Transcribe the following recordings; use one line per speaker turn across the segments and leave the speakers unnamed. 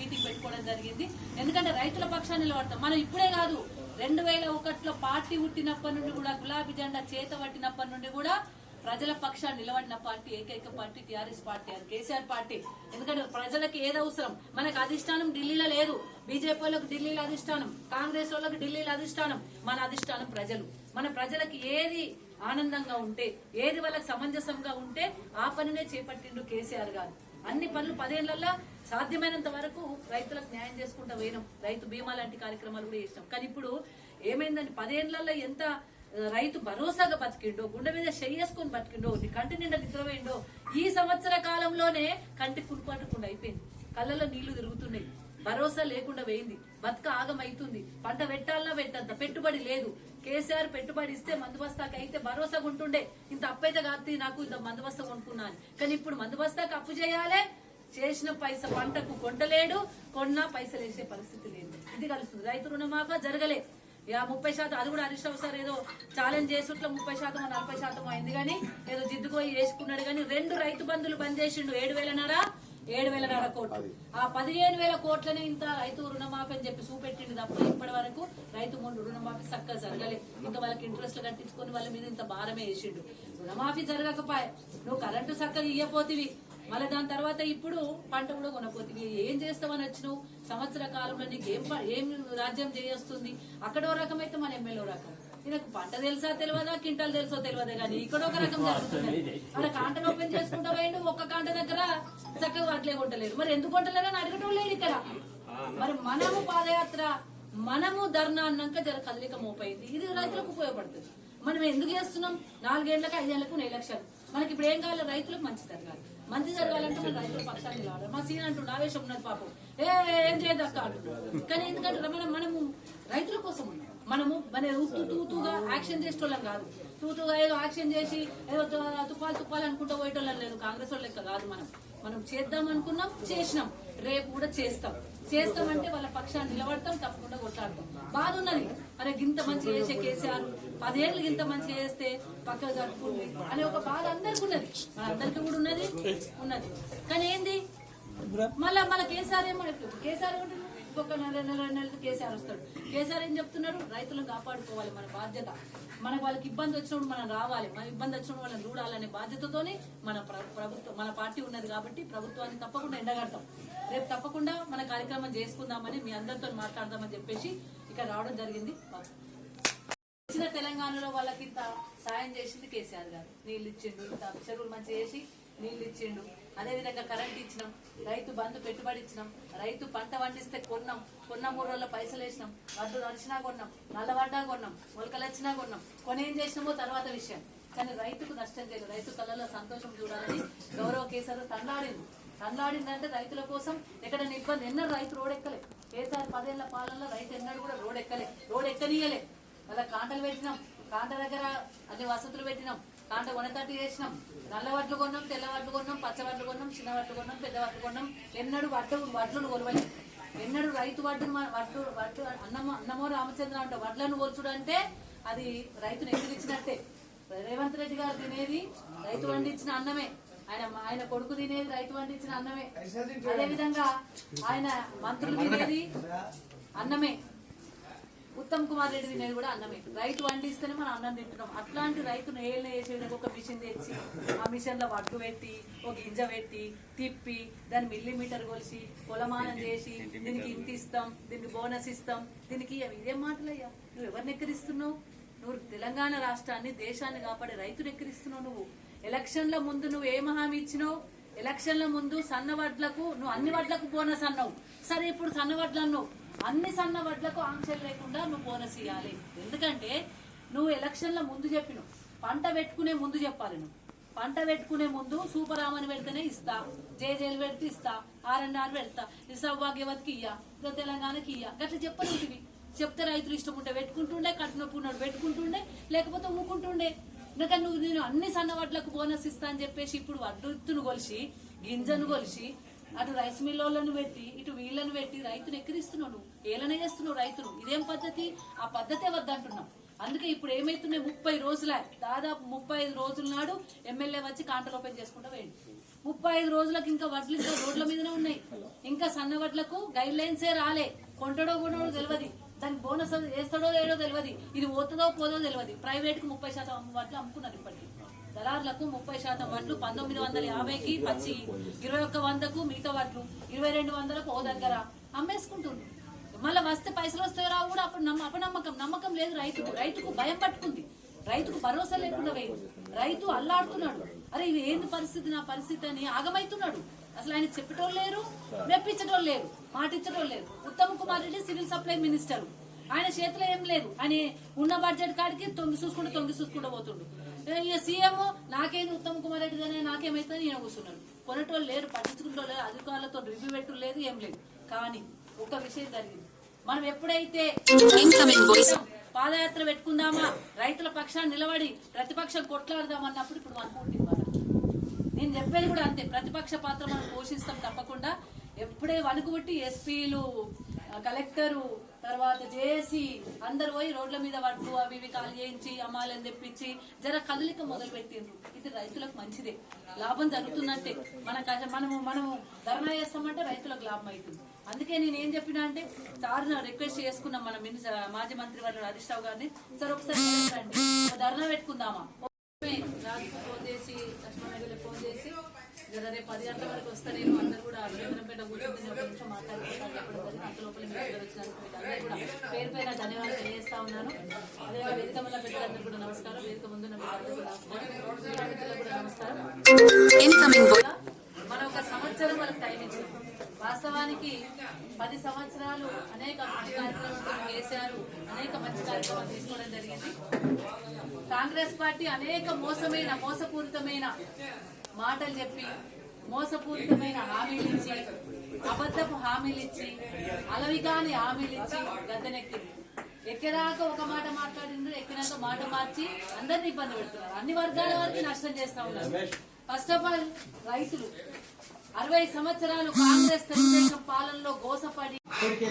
Meeting పెట్టుకోవడం జరిగింది. ఎందుకంటే రైతుల పక్షాన్ని నిలబడతాం. మనం ఇప్పుడే కాదు రెండు వేల ఒకటిలో పార్టీ పుట్టినప్పటి నుండి కూడా గులాబీ జెండా చేత పట్టినప్పటి నుండి కూడా ప్రజల పక్షాన్ని నిలబడిన పార్టీ ఏకైక పార్టీ టీఆర్ఎస్ పార్టీ అది కేసీఆర్ పార్టీ. ఎందుకంటే ప్రజలకు ఏది అవసరం? మనకు అధిష్టానం ఢిల్లీలో లేదు. బీజేపీ వాళ్ళకి ఢిల్లీలో అధిష్టానం కాంగ్రెస్ వాళ్ళకి ఢిల్లీలో అధిష్టానం. మన అధిష్టానం ప్రజలు. మన ప్రజలకు ఏది ఆనందంగా ఉంటే ఏది వాళ్ళకి సమంజసంగా ఉంటే ఆ పనినే చేపట్టిండు కేసీఆర్ గారు. అన్ని పనులు పదేళ్ళలో సాధ్యమైనంత వరకు రైతులకు న్యాయం చేసుకుంటా పోయినాం. రైతు బీమా లాంటి కార్యక్రమాలు కూడా చేసినాం. కానీ ఇప్పుడు ఏమైందండి పదేళ్ళలో ఎంత రైతు భరోసాగా బతికిండో గుండె మీద చెయ్యేసుకొని బతికిండో కంటి నిండా నిద్రపోయిండో ఈ సంవత్సర కాలంలోనే కంటి కుడిపడకుండా అయిపోయింది. కళ్ళలో నీళ్ళు తిరుగుతున్నాయి. భరోసా లేకుండా పోయింది. బతుక ఆగమైతుంది. పంట పెట్టాలన్నా పెట్టద్ద పెట్టుబడి లేదు. కేసీఆర్ పెట్టుబడి ఇస్తే మందుబస్తాకి అయితే భరోసా ఉంటుండే ఇంత అప్పైతే కాదు నాకు ఇంత మందుబస్తా కొనుక్కున్నాను. కానీ ఇప్పుడు మందుబస్తాకి అప్పు చేయాలే. చేసిన పైస పంటకు కొంటలేడు. కొన్నా పైసలు వేసే పరిస్థితి లేదు. ఇది కలుస్తుంది. రైతు రుణమాఫా జరగలే. ఇక ముప్పై శాతం అది కూడా హరీష్ రావు సార్ ఏదో ఛాలెంజ్ చేసుట్లో ముప్పై శాతం నలభై శాతం అయింది కానీ ఏదో జిద్దుకోయి వేసుకున్నాడు కానీ రెండు రైతు బంధులు బంద్ చేసిండు. ఏడు వేలన్నారా. ఏడు వేలన్నర కోట్లు ఆ పదిహేను వేల కోట్లనే ఇంత రైతు రుణమాఫీ అని చెప్పి చూపెట్టిండు తప్ప ఇప్పటి వరకు రైతు ముందు రుణమాఫీ చక్కగా జరగలేదు ఇంకా వాళ్ళకి ఇంట్రెస్ట్ కట్టించుకొని వాళ్ళ మీద ఇంత భారమే వేసిండు. రుణమాఫీ జరగకపోయే నువ్వు కరెంటు చక్కగా ఇయ్యపోతివి. మళ్ళీ దాని తర్వాత ఇప్పుడు పంట కూడా కొనపోతుంది ఏం చేస్తామని వచ్చినావు? సంవత్సర కాలంలో నీకు ఏం ఏం రాజ్యం చేయొస్తుంది? అక్కడో రకం అయితే మన ఎమ్మెల్యే రకం. నీకు పంట తెలుసా తెలియదా? కింటాలు తెలుసో తెలియదు కానీ ఇక్కడ ఒక రకం జరుగుతుంది. అక్కడ కాంటను ఓపెన్ చేసుకుంటా పోయిండు ఒక్క కాంట దగ్గర చక్కగా అట్లే కొంటలేరు మరి ఎందుకు కొంటలేరని అడగటం లేదు ఇక్కడ. మరి మనము పాదయాత్ర మనము ధర్నా అన్నాక జర కదలిక మోపైంది. ఇది రైతులకు ఉపయోగపడుతుంది. మనం ఎందుకు చేస్తున్నాం? నాలుగేళ్ళకు ఐదేళ్ళకు నెల లక్షలు మనకి ఇప్పుడు ఏం కావాలి? రైతులకు మంచి జరగాలి. మంచి జరగాలంటే మన రైతుల పక్షాన్ని నిలవాలి మా సీన్ అంటుండే ఆవేశం ఉన్నది పాపం. ఏ ఏం చేయదు అక్క అంటున్నాడు. కానీ ఎందుకంటే మనం మనము రైతుల కోసం ఉన్నాం. మనము మన తూ తూతుగా యాక్షన్ చేసేటోళ్ళం కాదు. తూతుగా ఏదో యాక్షన్ చేసి ఏదో తుపాలు తుపాలు అనుకుంటూ పోయేటోళ్ళం లేదు. కాంగ్రెస్ వాళ్ళ లెక్క కాదు మనం. మనం చేద్దాం అనుకున్నాం చేసినాం. రేపు కూడా చేస్తాం. చేస్తామంటే వాళ్ళ పక్షాన్ని నిలబడతాం తప్పకుండా కొట్లాడతాం. బాధ ఉన్నది. అరే గింత మంచి చేసే కేసీఆర్ పదేళ్ళు ఇంత మంచి చేస్తే పక్క జరుపుకుంది అనే ఒక బాధ అందరికి ఉన్నది. మన అందరికి కూడా ఉన్నది ఉన్నది. కానీ ఏంది? మళ్ళా మళ్ళీ కేసీఆర్ ఏమో కేసీఆర్ ఏమంటున్నాడు? ఒక్కొక్క నెల నెల నెలకి కేసీఆర్ వస్తాడు. కేసీఆర్ ఏం చెప్తున్నాడు రైతులను కాపాడుకోవాలి మన బాధ్యత. మనకు వాళ్ళకి ఇబ్బంది వచ్చినప్పుడు మనం రావాలి. మన ఇబ్బంది వచ్చినప్పుడు వాళ్ళని చూడాలనే బాధ్యతతోనే మన ప్రభుత్వం మన పార్టీ ఉన్నది కాబట్టి ప్రభుత్వాన్ని తప్పకుండా ఎండగడతాం. రేపు తప్పకుండా మన కార్యక్రమం చేసుకుందామని మీ అందరితో మాట్లాడదామని చెప్పేసి ఇక్కడ రావడం జరిగింది. ఇచ్చిన తెలంగాణలో వాళ్ళకి ఇంత సాయం చేసింది కేసీఆర్ గారు. నీళ్ళు ఇచ్చిండు ఇంత చెరువులు మంచి చేసి నీళ్ళు ఇచ్చిండు. అదే విధంగా కరెంట్ ఇచ్చినాం రైతు బంధు పెట్టుబడి ఇచ్చినాం రైతు పంట పండిస్తే కొన్నాం కొన్న మూడు రోజుల పైసలు వేసినాం వడ్లు నడిచినా కొన్నాం నల్లబడ్డా కొన్నాం మొలకలు వచ్చినా కొన్నాం. కొనేం చేసినామో తర్వాత విషయం. కానీ రైతుకు నష్టం చేయదు రైతు కళ్ళలో సంతోషం చూడాలని గౌరవ కేసీఆర్ తండ్లాడింది తండ్లాడిందంటే రైతుల కోసం ఎక్కడ ఇబ్బంది ఎన్నో రైతు రోడ్ ఎక్కలే కేసీఆర్ పదేళ్ళ పాలనలో రైతు ఎన్నడూ కూడా రోడ్ ఎక్కలే రోడ్ ఎక్కనీయలే అలా కాంటలు పెట్టినాం కాంట దగ్గర అన్ని వసతులు పెట్టినాం. కాంట కొనతట్టు చేసినాం. నల్ల వడ్లు కొన్నాం తెల్ల వడ్లు కొన్నాం పచ్చ వడ్లు కొన్నాం చిన్న వడ్లు కొన్నాం పెద్ద వడ్లు కొన్నాం. ఎన్నడూ వడ్లు వడ్లను కొలవని ఎన్నడూ రైతు వడ్డు వడ్లు వడ్లు అన్నమో అన్నమో రామచంద్ర అంటే వడ్లను కొలుచుడు అంటే అది రైతును ఎదిరించినట్టే రేవంత్ రెడ్డి గారు తినేది రైతు వండించిన అన్నమే. ఆయన ఆయన కొడుకు తినేది రైతు వండించిన అన్నమే. అదేవిధంగా ఆయన మంత్రులు తినేది అన్నమే. ఉత్తమ్ కుమార్ రెడ్డి తినేది కూడా అన్నమే. రైతు వండిస్తేనే మనం అన్నం తింటున్నాం. అట్లాంటి రైతును ఏళ్ళ వేసేయడానికి ఒక మిషన్ తెచ్చి ఆ మిషన్లో వడ్డు పెట్టి ఒక గింజ పెట్టి తిప్పి దాన్ని మిల్లీమీటర్ కొలిసి కొలమానం చేసి దీనికి ఇంత ఇస్తాం దీనికి బోనస్ ఇస్తాం దీనికి. ఇదేం మాటలయ్యా. నువ్వు ఎవరిని ఎక్కిరిస్తున్నావు? నువ్వు తెలంగాణ రాష్ట్రాన్ని దేశాన్ని కాపాడే రైతును ఎక్కిరిస్తున్నావు నువ్వు. ఎలక్షన్ల ముందు నువ్వు ఏం హామీ ఇచ్చినావు? ఎలక్షన్ల ముందు సన్న వడ్లకు నువ్వు అన్ని వడ్లకు బోనస్ అన్నావు. సరే ఇప్పుడు సన్న వడ్లు అన్నావు. అన్ని సన్న వడ్లకు ఆంక్షలు లేకుండా నువ్వు బోనస్ ఇవ్వాలి ఎందుకంటే నువ్వు ఎలక్షన్ల ముందు చెప్పినావు. పంట పెట్టుకునే ముందు చెప్పాలి నువ్వు. పంట పెట్టుకునే ముందు సూపర్ ఆమని పెడితేనే ఇస్తా. జేజేలు పెడితే ఇస్తా. ఆర్ఎన్ఆర్ పెడతా. ఈ సౌభాగ్యవతికి ఇయ్యా. ఇంకా తెలంగాణకి ఇయ్యా. గట్లా చెప్పలేటివి. చెప్తే రైతులు ఇష్టం ఉంటే పెట్టుకుంటుండే కట్టినప్పుడు పెట్టుకుంటుండే లేకపోతే ఊకుంటుండే. ఇంకా నువ్వు నేను అన్ని సన్న వడ్లకు బోనస్ ఇస్తా అని చెప్పేసి ఇప్పుడు వడ్డును కొలిసి గింజను కొలిసి అటు రైస్ మిల్లోళ్ళను పెట్టి ఇటు వీళ్ళను పెట్టి రైతును ఎక్కిరిస్తున్నావు నువ్వు. ఏలన చేస్తున్నావు రైతును. ఇదేం పద్ధతి? ఆ పద్ధతే వద్దంటున్నాం. అందుకే ఇప్పుడు ఏమైతున్నాయి? ముప్పై రోజుల దాదాపు ముప్పై ఐదు రోజుల నాడు ఎమ్మెల్యే వచ్చి కాంటలు ఓపెన్ చేసుకుంటూ వేయండి ముప్పై ఐదు రోజులకు ఇంకా వడ్లు ఇంకా రోడ్ల మీదనే ఉన్నాయి. ఇంకా సన్న వడ్లకు గైడ్ లైన్సే రాలే. కొంటడో కొనడో తెలియదు దానికి బోనస్ వేస్తాడో లేడో తెలియదు ఇది పోతుందో పోదో తెలియదు ప్రైవేట్కు ముప్పై శాతం వడ్లు అమ్ముకున్నారు ఇప్పటికీ. దళారులకు ముప్పై శాతం వడ్లు పంతొమ్మిది వందల యాభైకి పచ్చి ఇరవై ఒక్క వందకు మిగతా వడ్లు ఇరవై రెండు వందలకు ఓ దగ్గర అమ్మేసుకుంటుంది మళ్ళీ వస్తే పైసలు వస్తాయో రావు కూడా అప్పుడు నమ్మ అపనమ్మకం నమ్మకం లేదు రైతుకు రైతుకు భయం పట్టుకుంది. రైతుకు భరోసా లేకుండా పోయింది. రైతు అల్లాడుతున్నాడు. అరే ఇవి ఏంది పరిస్థితి నా పరిస్థితి అని ఆగమైతున్నాడు. అసలు ఆయన చెప్పేటోళ్ళు లేరు మెప్పించటోళ్ళు లేరు మాటిచ్చటోళ్ళు లేరు. Uttam Kumar Reddy civil supply minister. ఆయన చేతిలో ఏం లేదు. ఆయన ఉన్న బడ్జెట్ కాడికి తొంగి చూసుకుంటూ తొంగి చూసుకుంటూ పోతుండు. ఇక సీఎం నాకేంది ఉత్తమ్ కుమార్ రెడ్డి కానీ నాకేమైతుంది? ఈయన కూర్చున్నాడు. కొనేటోళ్ళు లేరు పట్టించుకుంటూ లేరు అధికారులతో రివ్యూ పెట్టు లేదు ఏం లేదు. కానీ ఒక విషయం జరిగింది. మనం ఎప్పుడైతే పాదయాత్ర పెట్టుకుందామా రైతుల పక్షాన్ని నిలబడి ప్రతిపక్షం కొట్లాడదాం అన్నప్పుడు ఇప్పుడు అనుకుంటుంది ఇవాళ. నేను చెప్పేది కూడా అంతే ప్రతిపక్ష పాత్ర మనం పోషిస్తాం తప్పకుండా. ఎప్పుడే వణుకుబట్టి ఎస్పీలు కలెక్టరు తర్వాత చేసి అందరు పోయి రోడ్ల మీద పట్టు అవి ఇవి కాలు చేయించి అమ్మాలని తెప్పించి జర కదలిక మొదలు పెట్టిండ్రు ఇది రైతులకు మంచిదే. లాభం జరుగుతున్నట్టే. మన మనము మనము ధర్నా చేస్తామంటే రైతులకు లాభం అవుతుంది అందుకే నేను ఏం చెప్పినా అంటే సార్ రిక్వెస్ట్ చేసుకున్నాం మన మినిస్టర్ మాజీ మంత్రి వారు హరీష్ రావు గారిని. సార్ ఒకసారి రండి ధర్నా పెట్టుకుందామా? రాజుకు ఫోన్ చేసి లక్ష్మణ్ ఫోన్ చేసి జర రేపు పది గంటల వరకు వస్తా నేను అందరు కూడా అభినందనపేట కూర్చుంది నేను ఒక నిమిషం మాట్లాడుకుంటాను. అంత లోపల మీరు అందరూ వచ్చినందుకు మీకు అందరూ కూడా పేరు పేరు ధన్యవాదాలు తెలియజేస్తా ఉన్నాను. అదే వేదిక వల్ల పెద్దలందరూ కూడా నమస్కారం. వేదిక ముందున్న అందరూ కూడా నమస్కారం. మనం ఒక సంవత్సరం వాళ్ళకి టైం ఇచ్చాం. వాస్తవానికి పది సంవత్సరాలు అనేక మంచి కార్యక్రమాలతో కేసీఆర్ అనేక మంచి కార్యక్రమాలు తీసుకోవడం జరిగింది. కాంగ్రెస్ పార్టీ అనేక మోసమైన మోసపూరితమైన మాటలు చెప్పి మోసపూరితమైన హామీలు ఇచ్చి అబద్ధపు హామీలిచ్చి అలవిగాని హామీలిచ్చి గద్దెనెక్కింది. ఎక్కేదాకా ఒక మాట మాట్లాడిండ్రు ఎక్కినాక మాట మార్చి అందరిని ఇబ్బంది పెడుతున్నారు. అన్ని వర్గాల వారికి నష్టం చేస్తా ఉన్నారు. ఫస్ట్ ఆఫ్ ఆల్ రైతులు. అరవై సంవత్సరాలు కాంగ్రెస్ తెలుగుదేశం పాలనలో గోసపడి
ఇప్పటికే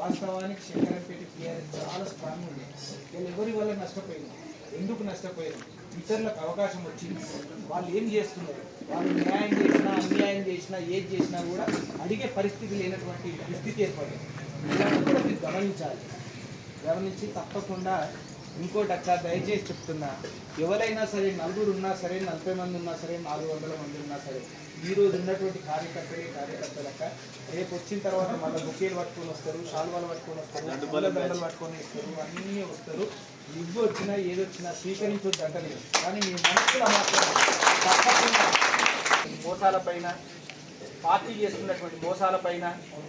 వాస్తవానికి శంకరంపేట టీఆర్ఎస్ చాలా స్ట్రాంగ్ ఉంది. వీళ్ళు ఎవరి వల్ల నష్టపోయింది ఎందుకు నష్టపోయింది ఇతరులకు అవకాశం వచ్చింది. వాళ్ళు ఏం చేస్తున్నారు? వాళ్ళు న్యాయం చేసినా అన్యాయం చేసినా ఏది చేసినా కూడా అడిగే పరిస్థితి లేనటువంటి దుస్థితి ఏర్పడింది. ఇలాంటి కూడా మీరు గమనించాలి. గమనించి తప్పకుండా ఇంకోటి అక్క దయచేసి చెప్తున్నా. ఎవరైనా సరే నలుగురు ఉన్నా సరే నలభై మంది ఉన్నా సరే నాలుగు వందల మంది ఉన్నా సరే ఈ రోజు ఉన్నటువంటి కార్యకర్తలే కార్యకర్తలక్క. రేపు వచ్చిన తర్వాత మళ్ళీ బుకేలు పట్టుకొని వస్తారు శాలువాలు పట్టుకొని వస్తారు దండలు పట్టుకొని వస్తారు అన్నీ వస్తారు. ఇవ్వు వచ్చినా ఏదొచ్చినా స్వీకరించొద్దు అంటలేదు. కానీ మీ మనసులో మాత్రం తప్పకుండా మోసాల పైన పార్టీ చేస్తున్నటువంటి మోసాల పైన